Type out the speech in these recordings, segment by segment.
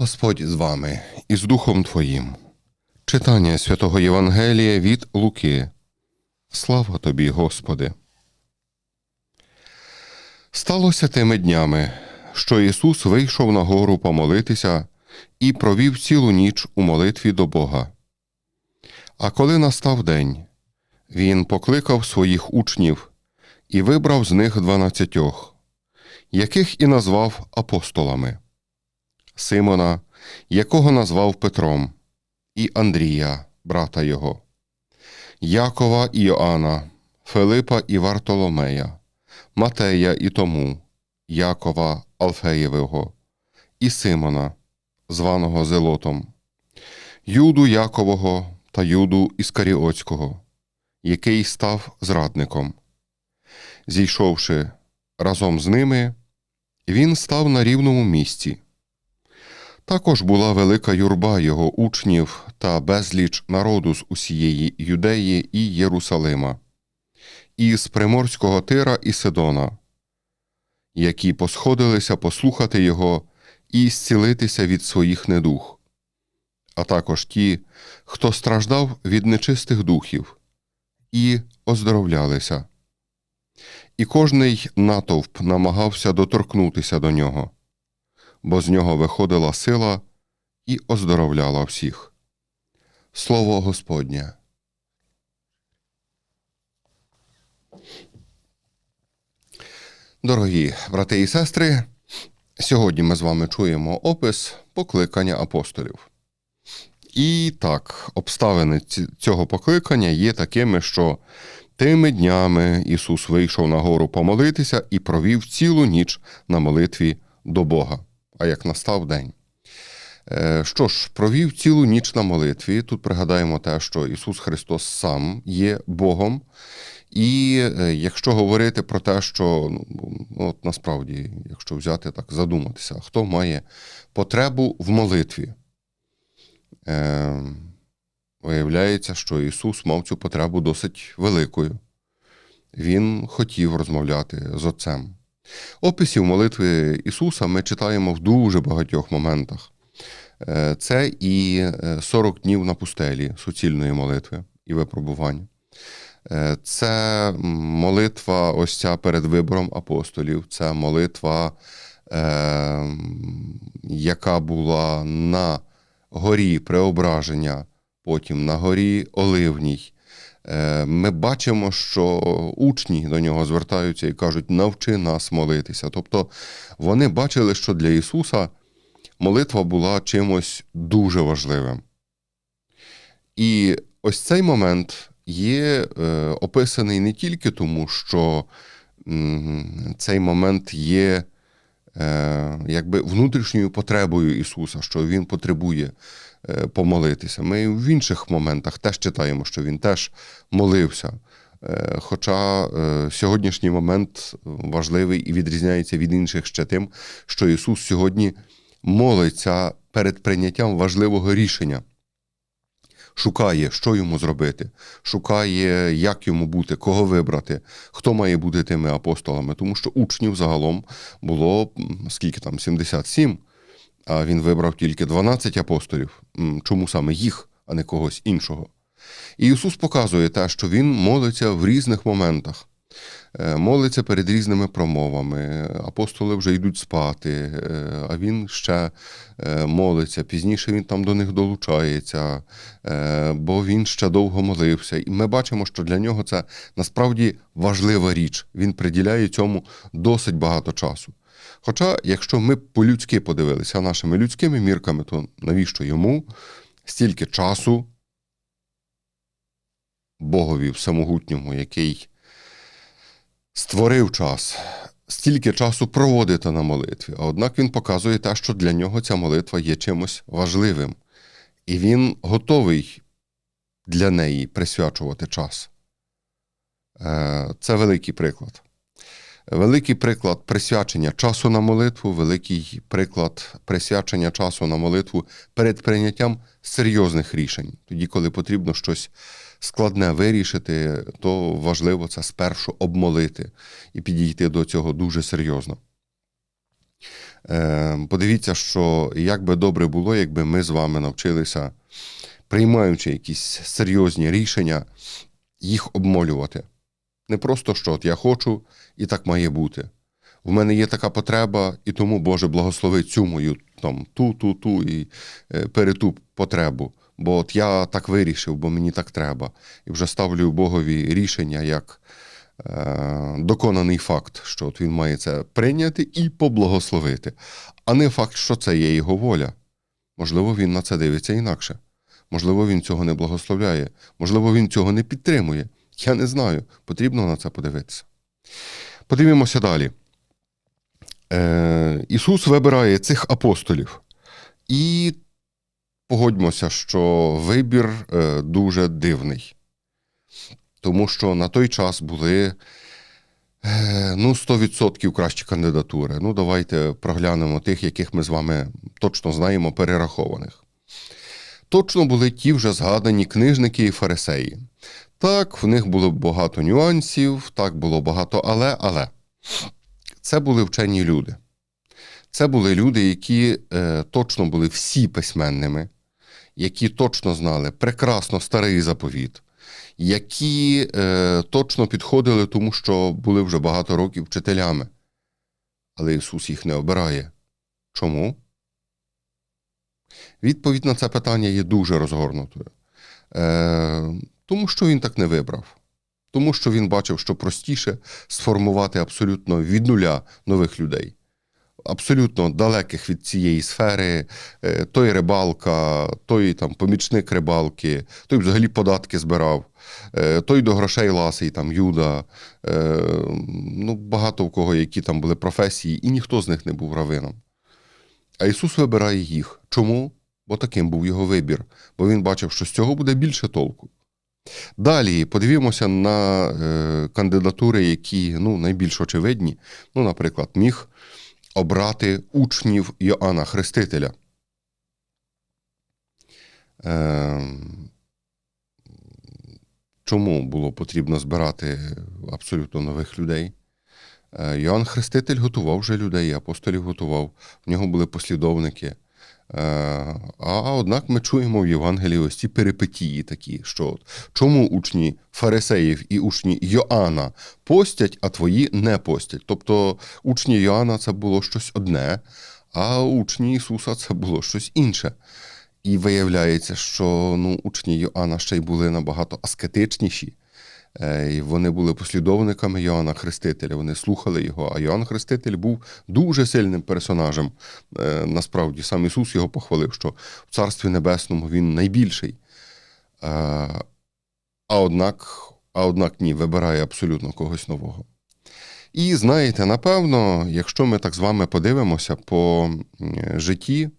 Господь з вами і з Духом Твоїм. Читання святого Євангелія від Луки. Слава тобі, Господи. Сталося тими днями, що Ісус вийшов на гору помолитися і провів цілу ніч у молитві до Бога. А коли настав день, Він покликав своїх учнів і вибрав з них дванадцятьох, яких і назвав апостолами. Симона, якого назвав Петром, і Андрія, брата його, Якова і Йоанна, Филипа і Вартоломея, Матея і Тому, Якова Алфеєвого, і Симона, званого Зелотом, Юду Якового та Юду Іскаріотського, який став зрадником. Зійшовши разом з ними, він став на рівному місці. Також була велика юрба його учнів та безліч народу з усієї Юдеї і Єрусалима, і з Приморського Тира і Сидона, які посходилися послухати його і зцілитися від своїх недух, а також ті, хто страждав від нечистих духів, і оздоровлялися. І кожний натовп намагався доторкнутися до нього бо з нього виходила сила і оздоровляла всіх. Слово Господнє. Дорогі брати і сестри, сьогодні ми з вами чуємо опис покликання апостолів. І так, обставини цього покликання є такими, що тими днями Ісус вийшов на гору помолитися і провів цілу ніч на молитві до Бога а як настав день. Е, що ж, провів цілу ніч на молитві. Тут пригадаємо те, що Ісус Христос сам є Богом. І е, якщо говорити про те, що ну, от насправді, якщо взяти так, задуматися, хто має потребу в молитві, е, виявляється, що Ісус мав цю потребу досить великою. Він хотів розмовляти з Отцем. Описів молитви Ісуса ми читаємо в дуже багатьох моментах. Е, це і 40 е, днів на пустелі суцільної молитви і випробування. Е, це молитва ось ця перед вибором апостолів, це молитва, яка була на горі преображення, потім на горі Оливній, ми бачимо, що учні до нього звертаються і кажуть, навчи нас молитися. Тобто вони бачили, що для Ісуса молитва була чимось дуже важливим. І ось цей момент є е, описаний не тільки тому, що цей момент є е, якби внутрішньою потребою Ісуса, що Він потребує Е, помолитися. Ми в інших моментах теж читаємо, що він теж молився. Е, хоча е, сьогоднішній момент важливий і відрізняється від інших ще тим, що Ісус сьогодні молиться перед прийняттям важливого рішення. Шукає, що йому зробити, шукає, як йому бути, кого вибрати, хто має бути тими апостолами. Тому що учнів загалом було скільки там 77 а він вибрав тільки 12 апостолів. Чому саме їх, а не когось іншого? І Ісус показує те, що Він молиться в різних моментах, е, молиться перед різними промовами. Апостоли вже йдуть спати, е, а він ще е, молиться. Пізніше він там до них долучається, бо він ще довго молився. І ми бачимо, що для нього це насправді важлива річ. Він приділяє цьому досить багато часу. Хоча, якщо ми по-людськи подивилися нашими людськими мірками, то навіщо йому стільки часу Богові всемогутньому, який створив час, стільки часу проводити на молитві, а однак він показує те, що для нього ця молитва є чимось важливим, і він готовий для неї присвячувати час. Е, це великий приклад. Великий приклад присвячення часу на молитву, великий приклад присвячення часу на молитву перед прийняттям серйозних рішень. Тоді, коли потрібно щось складне вирішити, то важливо це спершу обмолити і підійти до цього дуже серйозно. Е, Подивіться, що як би добре було, якби ми з вами навчилися, приймаючи якісь серйозні рішення, їх обмолювати. Не просто що от я хочу, і так має бути. У мене є така потреба, і тому Боже благослови цю мою там ту, ту, ту і е, перету потребу. Бо от я так вирішив, бо мені так треба. І вже ставлю Богові рішення як е, доконаний факт, що от він має це прийняти і поблагословити, а не факт, що це є його воля. Можливо, він на це дивиться інакше. Можливо, він цього не благословляє, можливо, він цього не підтримує. Я не знаю. Потрібно на це подивитися. Подивимося далі. Е, Ісус вибирає цих апостолів. І погодьмося, що вибір е, дуже дивний. Тому що на той час були е, ну, 100% кращі кандидатури. Ну, давайте проглянемо тих, яких ми з вами точно знаємо, перерахованих. Точно були ті вже згадані книжники і фарисеї. Так, в них було багато нюансів, так було багато але, але. Це були вчені люди. Це були люди, які е, точно були всі письменними, які точно знали прекрасно старий заповіт, які е, точно підходили, тому що були вже багато років вчителями. Але Ісус їх не обирає. Чому? Відповідь на це питання є дуже розгорнутою. Е, тому що він так не вибрав. Тому що він бачив, що простіше сформувати абсолютно від нуля нових людей, абсолютно далеких від цієї сфери, Е, той рибалка, той там помічник рибалки, той взагалі податки збирав, е, той до грошей ласий, там Юда, е, ну, багато у кого які там були професії, і ніхто з них не був равином. А Ісус вибирає їх. Чому? Бо таким був його вибір, бо він бачив, що з цього буде більше толку. Далі подивімося на е, кандидатури, які ну, найбільш очевидні. Ну, наприклад, міг обрати учнів Йоанна Хрестителя. Е, чому було потрібно збирати абсолютно нових людей? Е, Йоанн Хреститель готував вже людей, апостолів готував, в нього були послідовники. Е, А однак ми чуємо в Євангелії ось ці перипетії такі, що от, чому учні фарисеїв і учні Йоанна постять, а твої не постять. Тобто учні Йоанна це було щось одне, а учні Ісуса це було щось інше. І виявляється, що ну, учні Йоанна ще й були набагато аскетичніші. Е, і Вони були послідовниками Йоанна Хрестителя, вони слухали його. А Йоанн Хреститель був дуже сильним персонажем. Е, Насправді, сам Ісус його похвалив, що в Царстві Небесному він найбільший. Е, А однак, а однак ні, вибирає абсолютно когось нового. І знаєте, напевно, якщо ми так з вами подивимося по житті,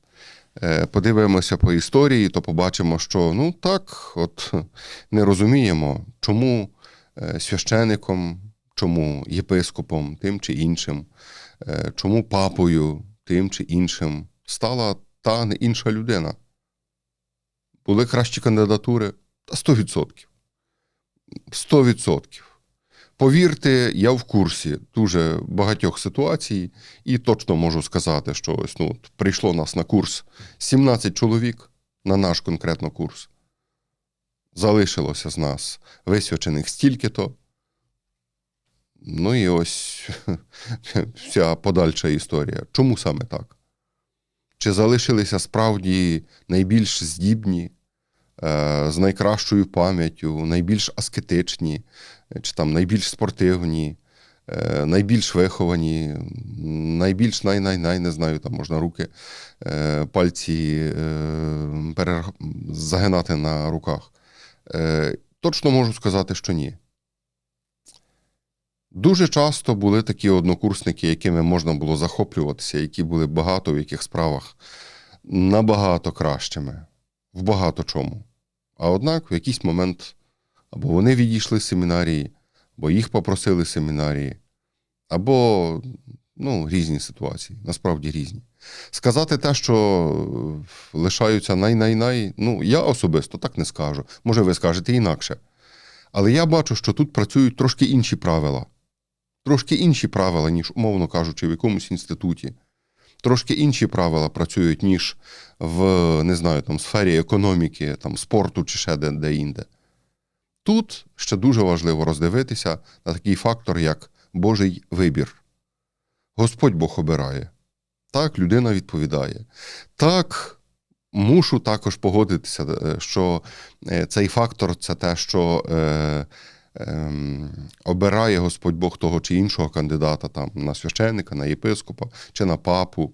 подивимося по історії, то побачимо, що ну так, от не розуміємо, чому священиком, чому єпископом, тим чи іншим, е, чому папою, тим чи іншим стала та не інша людина. Були кращі кандидатури та 100%. 100%. Повірте, я в курсі дуже багатьох ситуацій, і точно можу сказати, що ось ну, прийшло нас на курс 17 чоловік на наш конкретно курс. Залишилося з нас висвячених стільки-то. Ну і ось вся подальша історія. Чому саме так? Чи залишилися справді найбільш здібні, е, з найкращою пам'яттю, найбільш аскетичні, чи там найбільш спортивні, е, найбільш виховані, найбільш най-най-най, не знаю, там можна руки, е, пальці перерах- загинати на руках. Е, Точно можу сказати, що ні. Дуже часто були такі однокурсники, якими можна було захоплюватися, які були багато в яких справах набагато кращими, в багато чому. А однак в якийсь момент або вони відійшли з семінарії, або їх попросили семінарії, або ну, різні ситуації, насправді різні. Сказати те, що е, лишаються най-най-най, ну, я особисто так не скажу. Може, ви скажете інакше. Але я бачу, що тут працюють трошки інші правила. Трошки інші правила, ніж, умовно кажучи, в якомусь інституті. трошки інші правила працюють, ніж в не знаю, там, сфері економіки, там, спорту чи ще де, де інде. Тут ще дуже важливо роздивитися на такий фактор, як Божий вибір. Господь Бог обирає. Так, людина відповідає. Так, мушу також погодитися, е, що е, цей фактор це те, що е, е, обирає Господь Бог того чи іншого кандидата там, на священника, на єпископа чи на папу,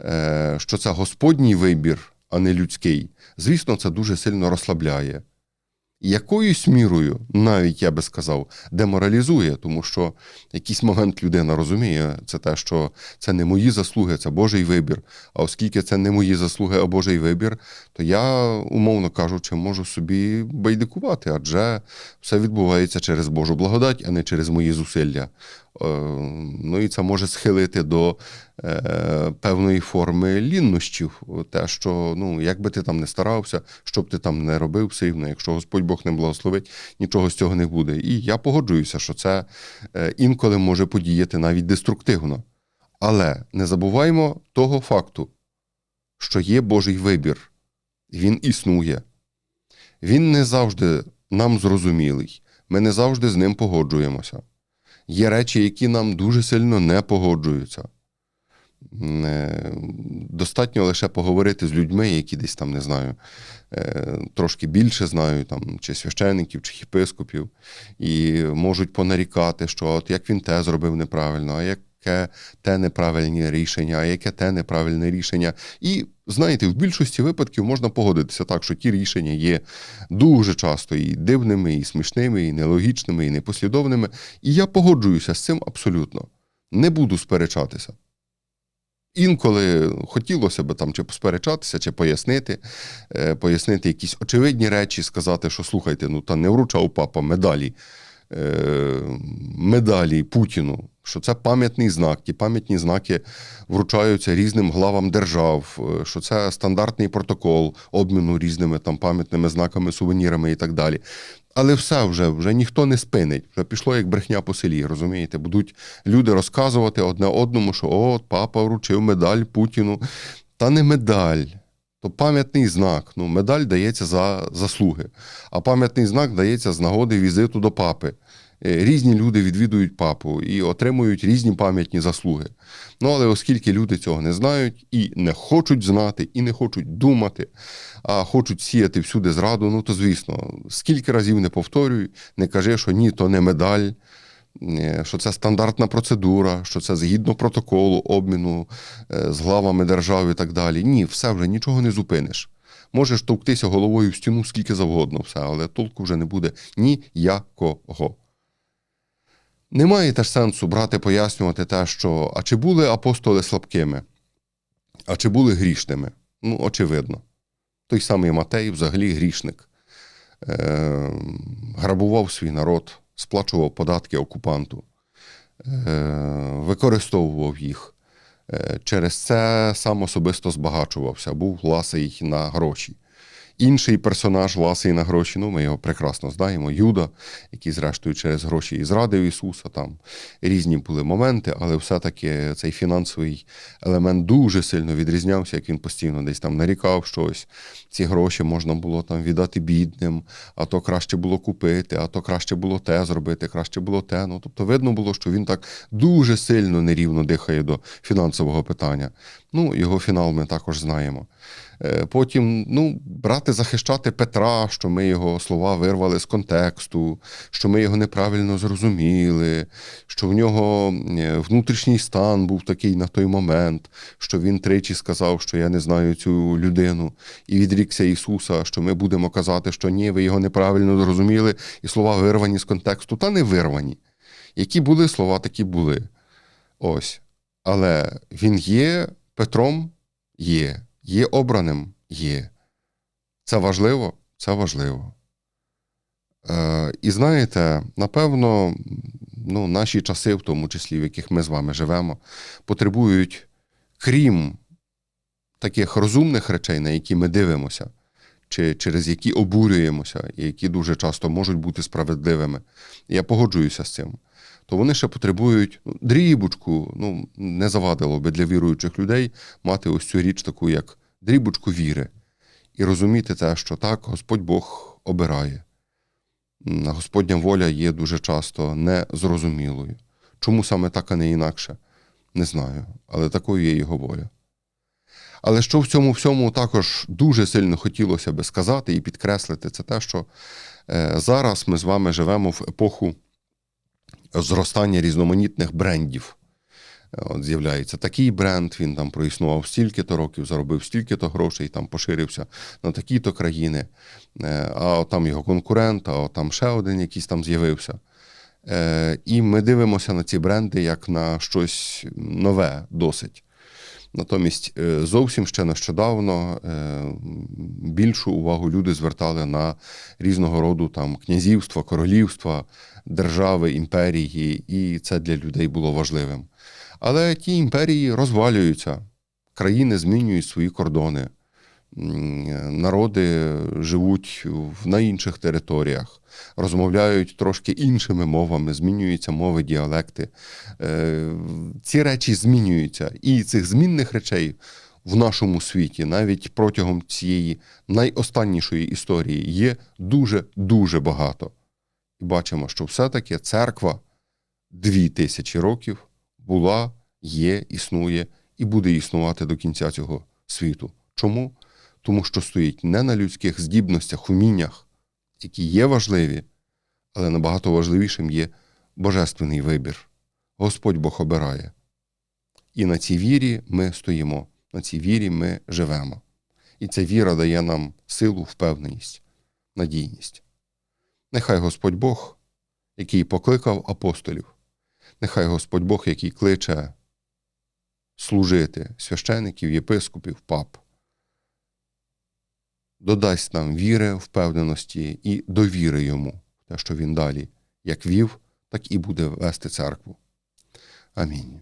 е, що це Господній вибір, а не людський. Звісно, це дуже сильно розслабляє. Якоюсь мірою, навіть я би сказав, деморалізує, тому що якийсь момент людина розуміє, це те, що це не мої заслуги, це Божий вибір. А оскільки це не мої заслуги, а Божий вибір, то я, умовно кажучи, можу собі байдикувати, адже все відбувається через Божу благодать, а не через мої зусилля. Е, Ну і це може схилити до е, певної форми ліннощів. Те, що ну, як би ти там не старався, що б ти там не робив, все рівно, якщо Господь Бог не благословить, нічого з цього не буде. І я погоджуюся, що це е, інколи може подіяти навіть деструктивно. Але не забуваймо того факту, що є Божий вибір, він існує. Він не завжди нам зрозумілий, ми не завжди з ним погоджуємося. Є речі, які нам дуже сильно не погоджуються. Е, Достатньо лише поговорити з людьми, які десь там, не знаю, е, трошки більше знають, там, чи священників, чи єпископів, і можуть понарікати, що от як він те зробив неправильно, а яке те неправильне рішення, а яке те неправильне рішення. І знаєте, в більшості випадків можна погодитися так, що ті рішення є дуже часто і дивними, і смішними, і нелогічними, і непослідовними. І я погоджуюся з цим абсолютно. Не буду сперечатися. Інколи хотілося б там чи посперечатися, чи пояснити, е, пояснити якісь очевидні речі, сказати, що слухайте, ну та не вручав папа медалі, е, медалі Путіну, що це пам'ятний знак. Ті пам'ятні знаки вручаються різним главам держав, е, що це стандартний протокол обміну різними там пам'ятними знаками, сувенірами і так далі. Але все вже вже ніхто не спинить. Вже пішло як брехня по селі, розумієте? Будуть люди розказувати одне одному, що от папа вручив медаль Путіну. Та не медаль, то пам'ятний знак. Ну, медаль дається за заслуги, а пам'ятний знак дається з нагоди візиту до папи. Е, Різні люди відвідують папу і отримують різні пам'ятні заслуги. Ну, але оскільки люди цього не знають і не хочуть знати, і не хочуть думати, а хочуть сіяти всюди зраду, ну то звісно, скільки разів не повторюй, не кажи, що ні, то не медаль, е, що це стандартна процедура, що це згідно протоколу обміну е, з главами держав і так далі. Ні, все вже нічого не зупиниш. Можеш товктися головою в стіну скільки завгодно, все, але толку вже не буде ніякого. Немає теж сенсу брати пояснювати те, що а чи були апостоли слабкими, а чи були грішними? Ну, очевидно. Той самий Матей взагалі грішник. Е, грабував свій народ, сплачував податки окупанту, е, використовував їх. Е, через це сам особисто збагачувався, був ласий на гроші. Інший персонаж ласий на гроші, ну ми його прекрасно знаємо, Юда, який, зрештою, через гроші і зрадив Ісуса. Там різні були моменти, але все-таки цей фінансовий елемент дуже сильно відрізнявся, як він постійно десь там нарікав щось. Ці гроші можна було там віддати бідним, а то краще було купити, а то краще було те зробити, краще було те. Ну, тобто, видно було, що він так дуже сильно нерівно дихає до фінансового питання. Ну, його фінал ми також знаємо. Е, Потім ну, брати, захищати Петра, що ми його слова вирвали з контексту, що ми його неправильно зрозуміли, що в нього е, внутрішній стан був такий на той момент, що він тричі сказав, що я не знаю цю людину, і відрікся Ісуса, що ми будемо казати, що ні, ви його неправильно зрозуміли, і слова вирвані з контексту, та не вирвані. Які були слова, такі були. Ось. Але він є Петром? Є. Є обраним? Є. Це важливо? Це важливо. Е, і знаєте, напевно, ну, наші часи, в тому числі, в яких ми з вами живемо, потребують, крім таких розумних речей, на які ми дивимося, чи через які обурюємося, і які дуже часто можуть бути справедливими. Я погоджуюся з цим. То вони ще потребують ну, дрібочку. Ну, не завадило би для віруючих людей мати ось цю річ таку, як дрібочку віри. І розуміти те, що так, Господь Бог обирає. Господня воля є дуже часто незрозумілою. Чому саме так, а не інакше? Не знаю, але такою є його воля. Але що в цьому всьому також дуже сильно хотілося би сказати і підкреслити, це те, що е, зараз ми з вами живемо в епоху зростання різноманітних брендів. Е, От з'являється такий бренд, він там проіснував стільки-то років, заробив стільки-то грошей, там поширився на такі-то країни, Е, а там його конкурент, а там ще один якийсь там з'явився. Е, І ми дивимося на ці бренди як на щось нове досить. Натомість е, зовсім ще нещодавно е, більшу увагу люди звертали на різного роду там князівства, королівства, держави, імперії, і це для людей було важливим. Але ті імперії розвалюються, країни змінюють свої кордони, народи живуть на інших територіях, розмовляють трошки іншими мовами, змінюються мови, діалекти. Е, Ці речі змінюються. І цих змінних речей в нашому світі, навіть протягом цієї найостаннішої історії, є дуже-дуже багато. І бачимо, що все-таки церква дві тисячі років була, є, існує і буде існувати до кінця цього світу. Чому? Тому що стоїть не на людських здібностях, уміннях, які є важливі, але набагато важливішим є божественний вибір. Господь Бог обирає. І на цій вірі ми стоїмо, на цій вірі ми живемо. І ця віра дає нам силу, впевненість, надійність. Нехай Господь Бог, який покликав апостолів, нехай Господь Бог, який кличе служити священиків, єпископів, пап, додасть нам віри, впевненості і довіри йому, те, що він далі як вів, так і буде вести церкву. Амінь.